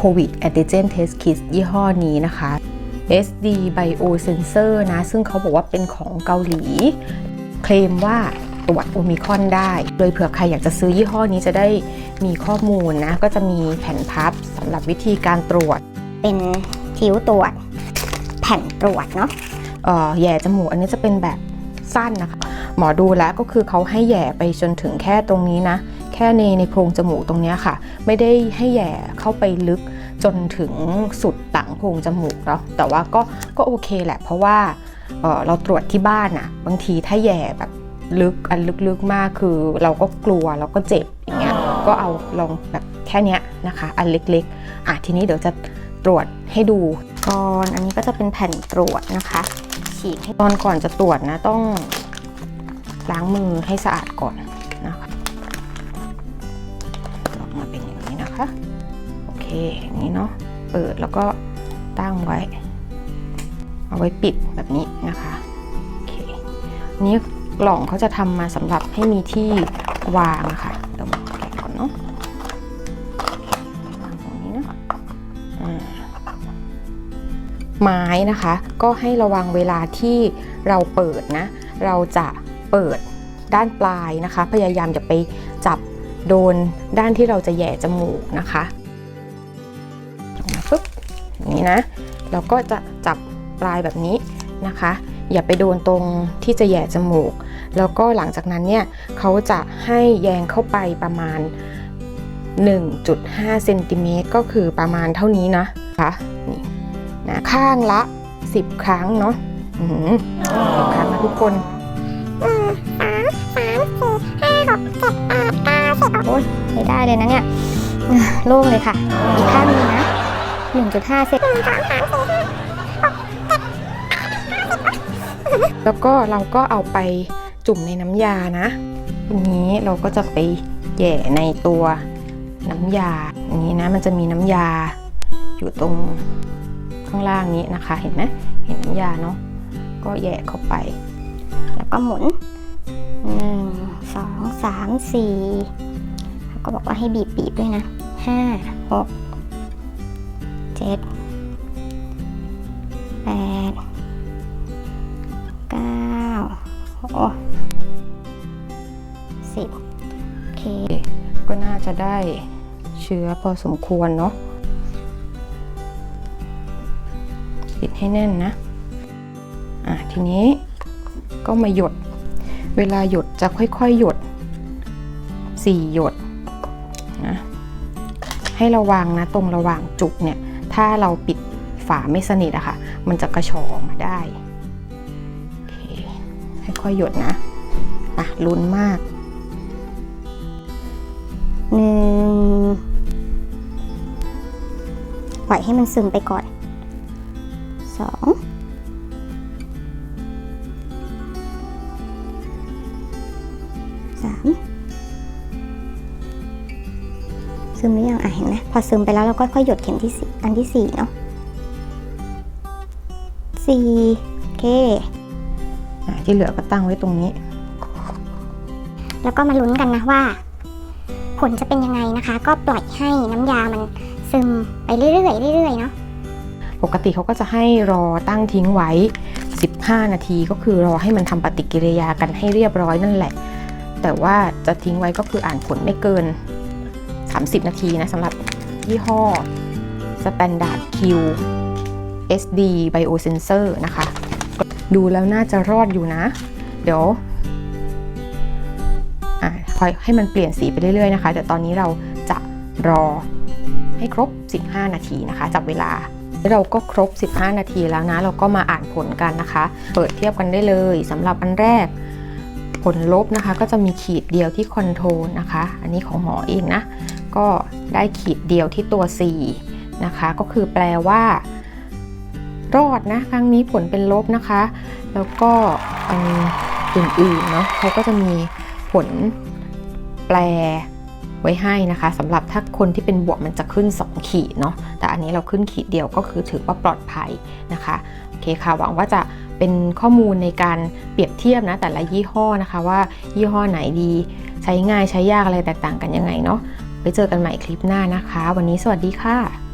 COVID Antigen Test Kit ยี่ห้อนี้นะคะ SD Biosensor นะ ซึ่งเขาบอกว่าเป็นของเกาหลี เคลมว่าตรวจโอมิครอนได้ โดยเผื่อใครอยากจะซื้อยี่ห้อนี้จะได้มีข้อมูลนะ ก็จะมีแผ่นพับสำหรับวิธีการตรวจ เป็นทิ้วตรวจ แผ่นตรวจเนาะเอ่อแหย่จมูกอันนี้จะเป็นแบบสั้นนะคะ หมอดูแล้วก็คือเขาให้แหย่ไปจนถึงแค่ตรงนี้นะ แค่ในในโพรงจมูกตรงเนี้ยค่ะ ไม่ได้ให้แหย่เข้าไปลึก จนถึงสุดหลังโพรงจมูกแล้วแต่ว่าก็ก็โอเคแหละ เพราะว่าเเราตรวจที่บ้านอะบางทีถ้าแย่แบบลึกอันลึกๆมากคือเราก็กลัวเราก็เจ็บอย่างเงี้ยก็เอาลองแบบแค่เนี้ยนะคะ อันเล็กๆอะทีนี้เดี๋ยวจะตรวจให้ดูก่อนอันนี้ก็จะเป็นแผ่นตรวจนะคะฉีกให้ตอนก่อนจะตรวจนะต้องล้างมือให้สะอาดก่อนนะคะออกมาเป็นอย่างนี้นะคะ เคอย่างนี้เนาะเปิดแล้วก็ตั้งไว้ เอาไว้ปิดแบบนี้นะคะโอเคนี้กล่องเขาจะทำมาสำหรับให้มีที่วางะค่ะเดี๋ยวแกะก่อนเนาะวางตรงนี้นะไม้นะคะ ก็ให้ระวังเวลาที่เราเปิดนะ เราจะเปิดด้านปลายนะคะ พยายามจะไปจับโดนด้านที่เราจะแย่จมูกนะคะ นี้นะเราก็จะจับปลายแบบนี้นะคะ อย่าไปโดนตรงที่จะแหย่จมูก แล้วก็หลังจากนั้นเนี่ยเขาจะให้แยงเข้าไปประมาณ 1.5เซนติเมตรก็คือประมาณเท่านี้นะคะนี่นะข้างละ 10 ครั้งเนาะสิบครั้งนะทุกคนโอ้ยไม่ได้เลยนะเนี่ยโล่งเลยค่ะ อีกข้างนึงนะ 1.5 เซนแล้วก็เราก็เอาไปจุ่มในน้ำยานะทีนี้เราก็จะไปแย่ในตัวน้ำยาอย่างนี้นะมันจะมีน้ำยาอยู่ตรงข้างล่างนี้นะคะ เห็นไหมเห็นน้ำยาเนาะก็แย่เข้าไป แล้วก็หมุนหนึ่งสองสามสี่เขาก็บอกว่าให้บีบบีบด้วยนะห้าหก เจ็ดแปดเก้าโอ้สิบโอเค ก็น่าจะได้เชื้อพอสมควรเนาะปิดให้แน่นนะ อะทีนี้ก็มาหยด เวลาหยดจะค่อยๆหยด 4 หยดนะให้ระวังนะตรงระหว่างจุกเนี่ย ถ้าเราปิดฝาไม่สนิทอะค่ะ มันจะกระชออมาได้โอเคค่อยๆหยดนะอะลุ้นมากหนึ่งปล่อยให้มันซึมไปก่อนสองสาม ซึมหรือยังอะเห็นไหมพอซึมไปแล้วเราก็ค่อยหยดเข็มที่สี่อันที่สี่เนาะสี่โอเคอะที่เหลือก็ตั้งไว้ตรงนี้ แล้วก็มาลุ้นกันนะว่า ผลจะเป็นยังไงนะคะ ก็ปล่อยให้น้ำยามันซึมไปเรื่อยๆเรื่อยๆเนาะปกติเขาก็จะให้รอตั้งทิ้งไว้ 15 นาทีก็คือรอให้มันทำปฏิกิริยากันให้เรียบร้อยนั่นแหละ แต่ว่าจะทิ้งไว้ก็คืออ่านผลไม่เกิน 30 นาทีนะสำหรับยี่ห้อ Standard Q SD Biosensor นะคะ ดูแล้วน่าจะรอดอยู่นะ เดี๋ยวอคอยให้มันเปลี่ยนสีไปเรื่อยๆนะคะแต่ตอนนี้เราจะรอให้ครบ 15 นาทีนะคะ จับเวลาเราก็ครบ 15 นาทีแล้วนะ เราก็มาอ่านผลกันนะคะ เปิดเทียบกันได้เลยสำหรับอันแรก ผลลบนะคะ ก็จะมีขีดเดียวที่คอนโทรลนะคะ อันนี้ของหมอเองนะ ก็ได้ขีดเดียวที่ตัว C นะคะ ก็คือแปลว่า รอดนะครั้งนี้ผลเป็นลบนะคะ แล้วก็อื่นๆเนาะเขาก็จะมีผลแปลไว้ให้นะคะสำหรับถ้าคนที่เป็นบวกมันจะขึ้น 2 ขีดเนาะแต่อันนี้เราขึ้นขีดเดียวก็คือถือว่าปลอดภัยนะคะโอเคค่ะหวังว่าจะเป็นข้อมูลในการเปรียบเทียบนะแต่ละยี่ห้อนะคะว่ายี่ห้อไหนดี ใช้ง่ายใช้ยากอะไรแตกต่างกันยังไงเนาะ ไปเจอกันใหม่คลิปหน้านะคะ วันนี้สวัสดีค่ะ